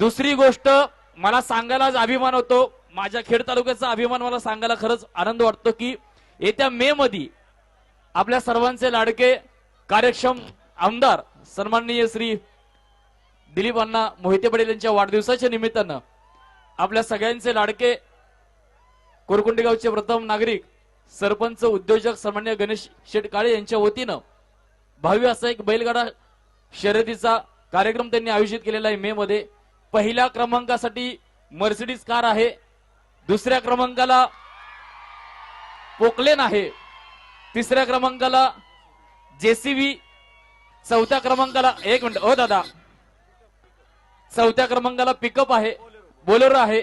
दुसरी गोष्ट मला सांगायलाच अभिमान होतो. माझ्या खेड तालुक्याचा अभिमान मला सांगायला खरंच आनंद वाटतो की येत्या मे मध्ये आपल्या सर्वांचे लाडके कार्यक्षम आमदार सन्माननीय श्री दिलीप अण्णा मोहिते पटेल यांच्या वाढदिवसाच्या निमित्तानं आपल्या सगळ्यांचे लाडके कोरकुंडेगावचे प्रथम नागरिक सरपंच उद्योजक सन्मान्य गणेश शेटकाळे यांच्या वतीनं भावी असा एक बैलगाडा शर्यतीचा कार्यक्रम त्यांनी आयोजित केलेला आहे मे मध्ये. पहिल्या क्रमांकासाठी मर्सिडीज कार आहे. दुसऱ्या क्रमांकाला पोकलेन आहे. तिसऱ्या क्रमांकाला जेसीबी. चौथ्या क्रमांकाला एक मिनिट ओ दादा. चौथ्या क्रमांकाला पिकअप आहे बोलेरो आहे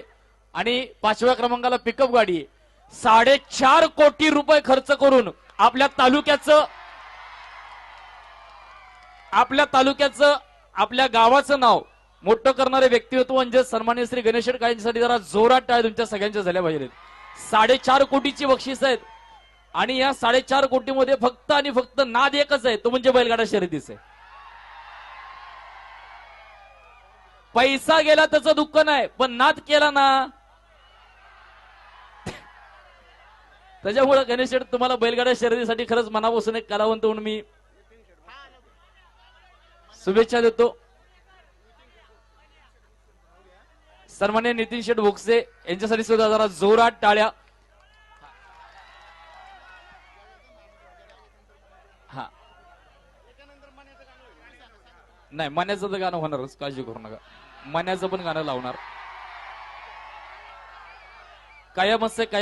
आणि पाचव्या क्रमांकाला पिकअप गाडी आहे. साडेचार कोटी रुपये खर्च करून आपल्या तालुक्याचं आपल्या तालुक्याचं आपल्या गावाचं नाव मोठं करणारे व्यक्तिमत्व म्हणजे सन्मान्य श्री गणेश काळेंसाठी जरा जोरात टाळ्या तुमच्या सगळ्यांच्या झाल्या पाहिजेत. साडेचार कोटीची बक्षीस आहेत. आणि या साडेचार कोटीमध्ये फक्त आणि फक्त नाद एकच आहे तो म्हणजे बैलगाडा शर्यतीच आहे. पैसा गेला त्याचं दुःख नाही पण नाद केला ना. त्याच्यामुळे गणेश शेठ तुम्हाला बैलगाडा शर्यतीसाठी खरंच मनापासून एक कलावंत म्हणून मी शुभेच्छा देतो. सन्मान्य नितीन शेठ भोगसे यांच्यासाठी सुद्धा जरा जोरात टाळ्या. हा. नाही मण्याचं तर गाणं होणारच काळजी करू नका. मण्याचं पण गाणं लावणार. कायम असं काय